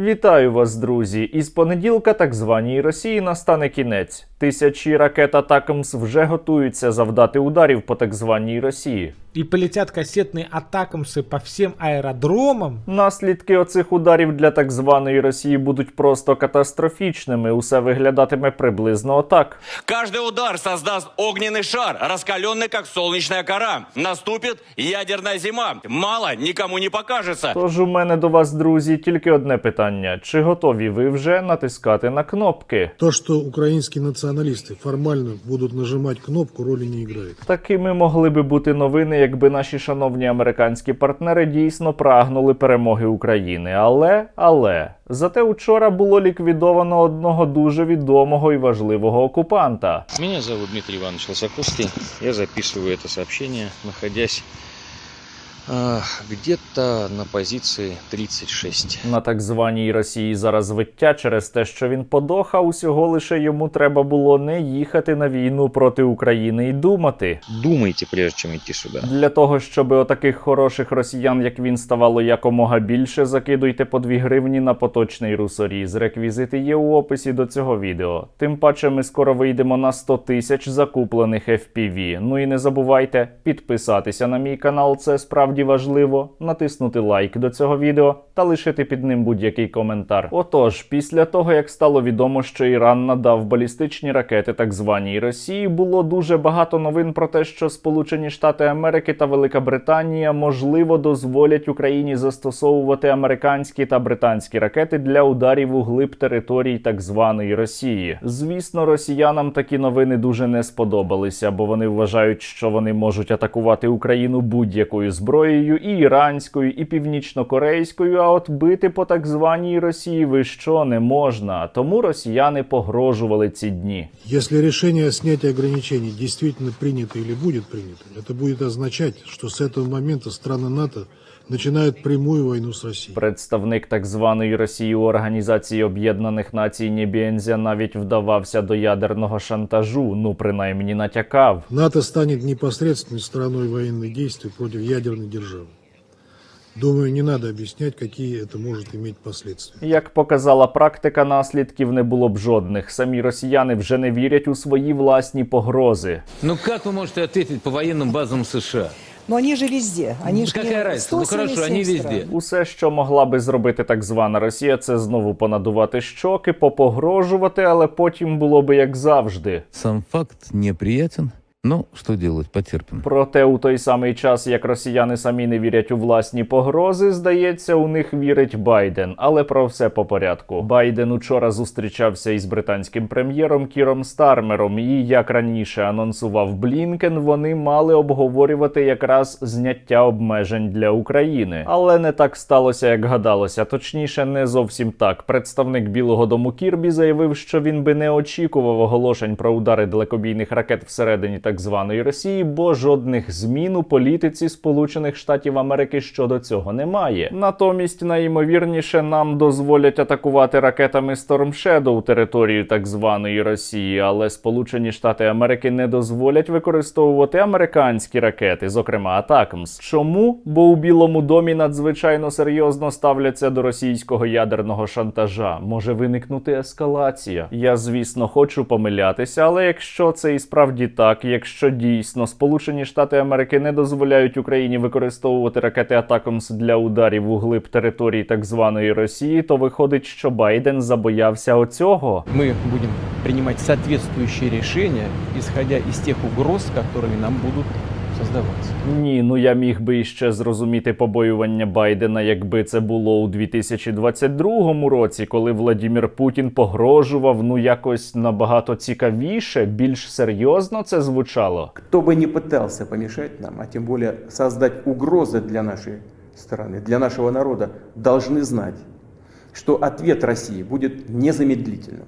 Вітаю вас, друзі! Із понеділка так званій Росії настане кінець. Тисячі ракет Атакамс вже готуються завдати ударів по так званій Росії. И полетят кассетные атакамсы по всем аэродромам. Наслідки оцих ударів для так званої Росії будуть просто катастрофічними. Усе виглядатиме приблизно отак. Каждый удар создаст огненный шар, раскаленный как солнечная кора. Наступит ядерная зима. Мало никому не покажется. Тож у мене до вас, друзі, тільки одне питання: чи готові ви вже натискати на кнопки? То, что украинские националисты формально будут нажимать кнопку, роли не играет. Такими могли би бути новини, якби наші шановні американські партнери дійсно прагнули перемоги України. Але, але зате учора було ліквідовано одного дуже відомого і важливого окупанта. Мене звати Дмитрий Іванович Лосаковский. Я записую це сообщення, находясь а, где-то на позиции 36. На так званій Росії зараз виття через те, що він подох, а усього лише йому треба було не їхати на війну проти України і думати. Думайте, прежде чем идти сюда. Для того, щоб отаких хороших росіян, як він, ставало якомога більше, закидуйте по 2 гривні на поточний русоріз. Реквізити є у описі до цього відео. Тим паче ми скоро вийдемо на 100 тисяч закуплених FPV. Ну і не забувайте підписатися на мій канал, це справді важливо, натиснути лайк до цього відео та лишити під ним будь-який коментар. Отож, після того як стало відомо, що Іран надав балістичні ракети так званій Росії, було дуже багато новин про те, що Сполучені Штати Америки та Велика Британія можливо дозволять Україні застосовувати американські та британські ракети для ударів у глиб територій так званої Росії. Звісно, росіянам такі новини дуже не сподобалися, бо вони вважають, що вони можуть атакувати Україну будь-якою зброєю, і іранською, і північно-корейською. А от бити по так званій Росії ви що не можна. Тому росіяни погрожували ці дні. Если решение о снятии ограничений действительно принято или будет принято, это будет означать, что с этого момента страны НАТО начинают прямую войну с Россией. Представник так званої Росії у Організації Об'єднаних Націй Нєбєнзя навіть вдавався до ядерного шантажу, ну принаймні натякав. НАТО станет непосредственной стороной военных действий против ядерной державы. Думаю, не надо объяснять, какие это может иметь последствия. Як показала практика, наслідків не було б жодних. Самі росіяни вже не вірять у свої власні погрози. Ну как вы можете ответить по военным базам США? Но вони ж везде. Вони ж Какая разница? Ну хорошо, вони везде. Усе, що могла би зробити так звана Росія, це знову понадувати щоки, попогрожувати, але потім було би як завжди. Сам факт неприятен, но что делать, потерпим. Проте у той самий час, як росіяни самі не вірять у власні погрози, здається, у них вірить Байден. Але про все по порядку. Байден учора зустрічався із британським прем'єром Кіром Стармером, і як раніше анонсував Блінкен, вони мали обговорювати якраз зняття обмежень для України. Але не так сталося, як гадалося. Точніше, не зовсім так. Представник Білого Дому Кірбі заявив, що він би не очікував оголошень про удари далекобійних ракет всередині так званої Росії, бо жодних змін у політиці Сполучених Штатів Америки щодо цього немає. Натомість, найімовірніше, нам дозволять атакувати ракетами Storm Shadow територію так званої Росії, але Сполучені Штати Америки не дозволять використовувати американські ракети, зокрема Атакмс. Чому? Бо у Білому домі надзвичайно серйозно ставляться до російського ядерного шантажа. Може виникнути ескалація. Я, звісно, хочу помилятися, але якщо це і справді так, якщо дійсно Сполучені Штати Америки не дозволяють Україні використовувати ракети Атакмс для ударів у глиб території так званої Росії, то виходить, що Байден забоявся оцього. Ми будемо приймати соответствующие рішення, ісходя із тих угроз, которыми нам будут создаваться. Ні, ну я міг би іще зрозуміти побоювання Байдена, якби це було у 2022 році, коли Владімір Путін погрожував ну якось набагато цікавіше, більш серйозно це звучало. Кто бы ни пытался помешать нам, а тем более создать угрозы для нашей страны, для нашего народа, должны знать, что ответ России будет незамедлительным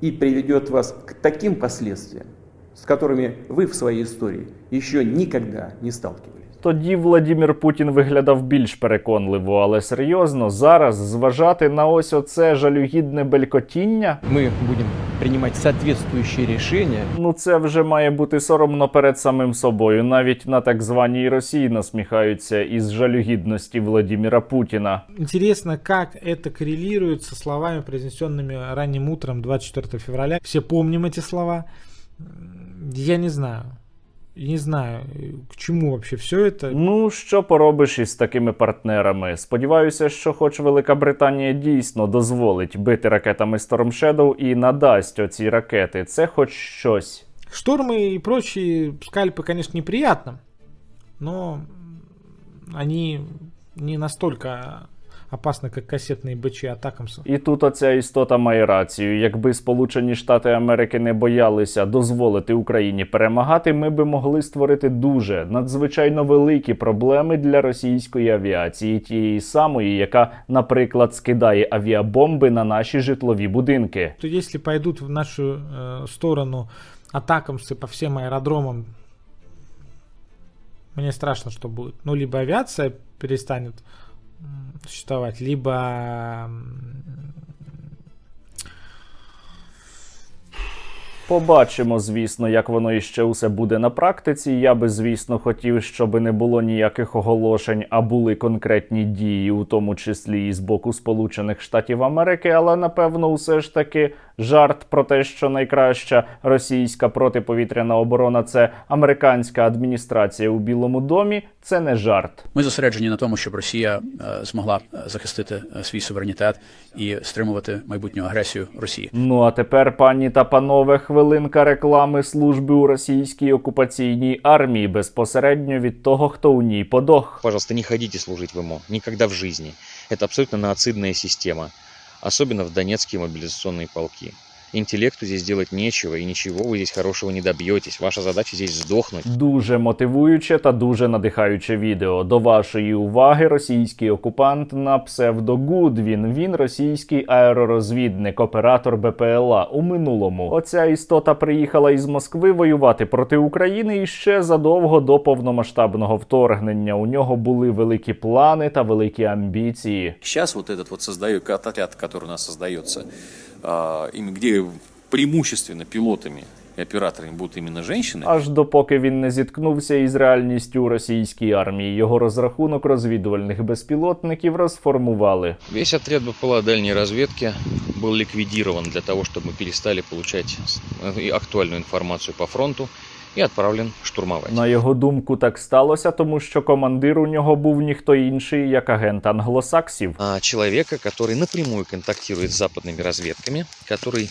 и приведет вас к таким последствиям, с которыми вы в своей истории еще никогда не сталкивались. Тоді Владімір Путін виглядав більш переконливо, але серйозно зараз зважати на ось оце жалюгідне белькотіння. Мы будем принимать соответствующие решения Ну це вже має бути соромно перед самим собою. Навіть на так званій Росії насміхаються із жалюгідності Владіміра Путіна. Интересно, как это коррелирует со словами, произнесенными ранним утром 24 февраля. Все помним эти слова. М, Я не знаю. Не знаю, э, к чему вообще все это. Ну що поробиш із такими партнерами? Сподіваюся, що, хоч Велика Британія дійсно дозволить бити ракетами Storm Shadow і надасть оці ракети, це хоч щось. Штормы и прочие скальпы, конечно, неприятно, но они не настолько опасны, как кассетные БЧ Атакамса. І тут оця істота має рацію. Якби Сполучені Штати Америки не боялися дозволити Україні перемагати, ми би могли створити дуже надзвичайно великі проблеми для російської авіації, тієї самої, яка, наприклад, скидає авіабомби на наші житлові будинки. То если пойдут в нашу э, сторону атакамсы по всем аэродромам, мне страшно, что будет. Ну, либо авиация перестанет м, существовать, либо Побачимо, звісно, як воно іще усе буде на практиці. Я би, звісно, хотів, щоб не було ніяких оголошень, а були конкретні дії, у тому числі і з боку Сполучених Штатів Америки. Але напевно, усе ж таки жарт про те, що найкраща російська протиповітряна оборона це американська адміністрація у Білому домі. Це не жарт. Ми зосереджені на тому, щоб Росія е, змогла е, захистити е, свій суверенітет і стримувати майбутню агресію Росії. Ну а тепер, пані та панове, хвилинка реклами служби у російській окупаційній армії безпосередньо від того, хто у ній подох. Пожалуйста, не ходите служить в. Никогда в жизни. Это абсолютно нацидная система. Особенно в Донецкие мобилизационные полки. Интеллекту здесь делать нечего, и ничего вы здесь хорошего не добьетесь. Ваша задача здесь сдохнуть. Дуже мотивуюче та дуже надихаюче відео. До вашої уваги російський окупант на псевдо Гудвін. Він російський аеророзвідник, оператор БПЛА у минулому. Оця істота приїхала із Москви воювати проти України і ще задовго до повномасштабного вторгнення. У нього були великі плани та великі амбіції. Сейчас вот этот вот создает отряд, который у нас создается, а, им- где преимущественно пилотами и операторами будут именно женщины, Аж допоки він не зіткнувся із реальністю у російській армії. Його розрахунок розвідувальних безпілотників розформували. Весь отряд БПЛА дальней разведки был ликвидирован для того, чтобы мы перестали получать э, и актуальную информацию по фронту и отправлен штурмовать. На його думку, так сталося, тому що командир у нього був ніхто інший, як агент англосаксів. А, человека, который напрямую контактирует с западными разведками, который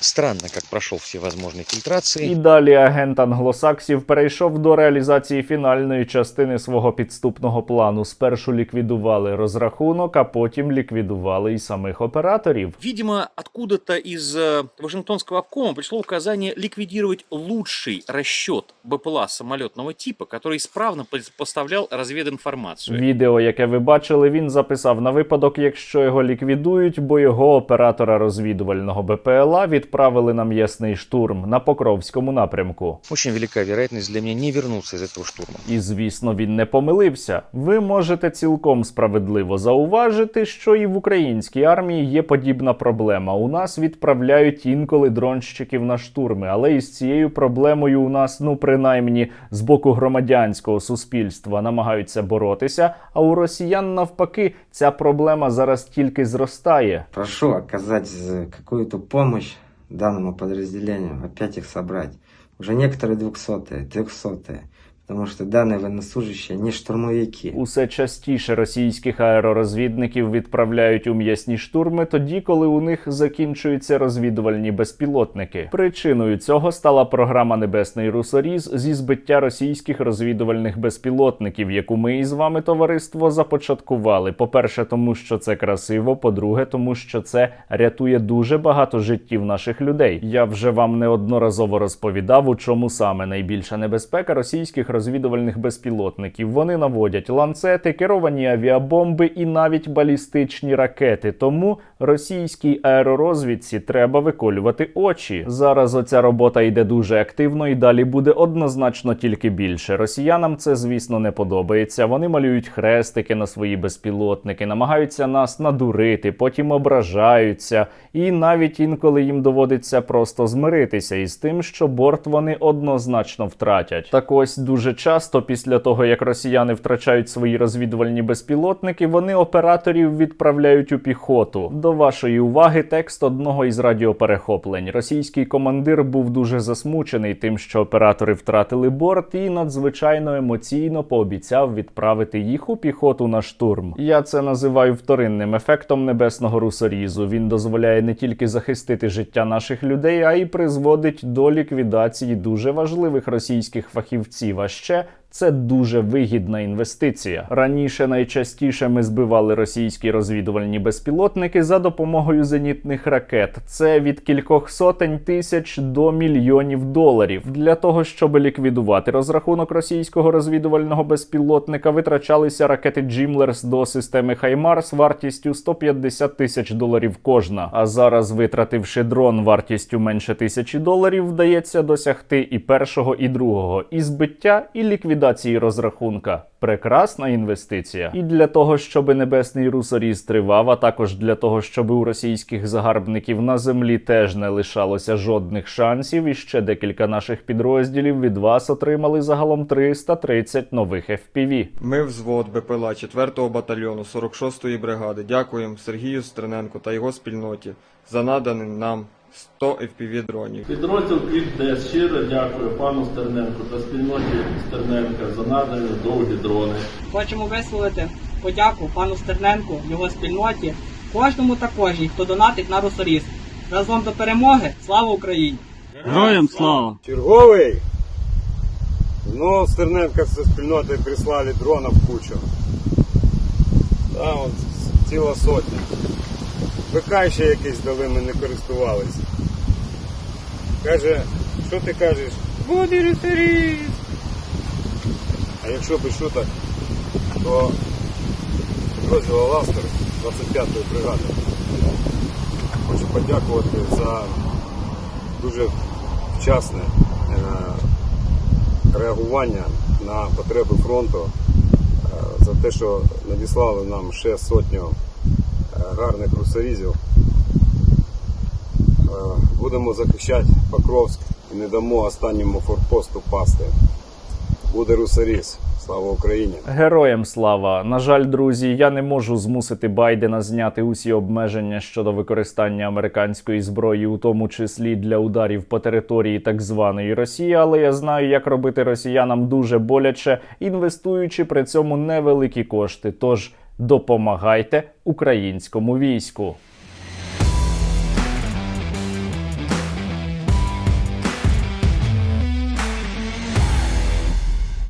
странно как прошел все возможные І фильтрации. далі агент англосаксів перейшов до реалізації фінальної частини свого підступного плану. Спершу ліквідували розрахунок, а потім ліквідували і самих операторів. видимо, откуда-то из э, Вашингтонского обкома пришло указание ликвидировать лучший расчет БПЛА самолетного типа, который исправно пос- поставлял развединформацию. Відео, яке ви бачили, він записав на випадок, якщо його ліквідують, бо його оператора розвідувального БПЛА відправили на м'ясний штурм на Покровському напрямку. Очень велика вероятность для меня не вернуться из этого штурма. І звісно, він не помилився. Ви можете цілком справедливо зауважити, що і в українській армії є подібна проблема. У нас відправляють інколи дронщиків на штурми, але із цією проблемою у нас, ну принаймні, з боку громадянського суспільства намагаються боротися. А у росіян навпаки ця проблема зараз тільки зростає. Прошу оказать э, какую-то помощь данному подразделению, опять их собрать. Уже некоторые двухсотые, трехсотые. Тому що дане военнослужащие не штурмовики. Усе частіше російських аеророзвідників відправляють у м'ясні штурми тоді, коли у них закінчуються розвідувальні безпілотники. Причиною цього стала програма Небесний Русоріз зі збиття російських розвідувальних безпілотників, яку ми із вами товариство започаткували. По-перше, тому що це красиво. По-друге, тому що це рятує дуже багато життів наших людей. Я вже вам неодноразово розповідав, у чому саме найбільша небезпека російських розвідувальних розвідувальних безпілотників. Вони наводять ланцети, керовані авіабомби і навіть балістичні ракети. Тому російській аеророзвідці треба виколювати очі. Зараз оця робота йде дуже активно і далі буде однозначно тільки більше. Росіянам це, звісно, не подобається. Вони малюють хрестики на свої безпілотники, намагаються нас надурити, потім ображаються, і навіть інколи їм доводиться просто змиритися із тим, що борт вони однозначно втратять. Так ось дуже часто, після того як росіяни втрачають свої розвідувальні безпілотники, вони операторів відправляють у піхоту. До вашої уваги текст одного із радіоперехоплень. Російський командир був дуже засмучений тим, що оператори втратили борт, і надзвичайно емоційно пообіцяв відправити їх у піхоту на штурм. Я це називаю вторинним ефектом небесного русорізу. Він дозволяє не тільки захистити життя наших людей, а й призводить до ліквідації дуже важливих російських фахівців. А ще це дуже вигідна інвестиція. Раніше найчастіше ми збивали російські розвідувальні безпілотники за допомогою зенітних ракет. Це від кількох сотень тисяч до мільйонів доларів. Для того щоб ліквідувати розрахунок російського розвідувального безпілотника, витрачалися ракети Джімлерс до системи Хаймарс вартістю 150 тисяч доларів кожна. А зараз, витративши дрон вартістю менше тисячі доларів, вдається досягти і першого, і другого, і збиття, і ліквідації розрахунка. Прекрасна інвестиція. І для того, щоб небесний русоріз тривав, а також для того, щоб у російських загарбників на землі теж не лишалося жодних шансів. І ще декілька наших підрозділів від вас отримали загалом 330 нових FPV. Ми взвод БПЛА 4-го батальйону 46-ї бригади дякуємо Сергію Стриненку та його спільноті за наданий нам 100 FPV дронів. Підрозділ ІД щиро дякую пану Стерненку та спільноті Стерненка за надані довгі дрони. Хочемо висловити подяку пану Стерненку, його спільноті, кожному та кожній, хто донатить на Русоріз. Разом до перемоги! Слава Україні! Героям слава! Черговий. Ну, Стерненка зі спільноти прислали дрона в кучу. Да, от ціла сотня. ВК ще якийсь дали, ми не користувалися. Каже, що ти кажеш? Буде ресуріс. А якщо без шуток, то підрозділ Аластер 25-ї бригади. Хочу подякувати за дуже вчасне е, реагування на потреби фронту, е, за те, що надіслали нам ще сотню гарних русорізів. Е, Будемо захищати Покровськ і не дамо останньому форпосту пасти. Буде русоріз. Слава Україні! Героям слава! На жаль, друзі, я не можу змусити Байдена зняти усі обмеження щодо використання американської зброї, у тому числі для ударів по території так званої Росії, але я знаю, як робити росіянам дуже боляче, інвестуючи при цьому невеликі кошти. Тож допомагайте українському війську.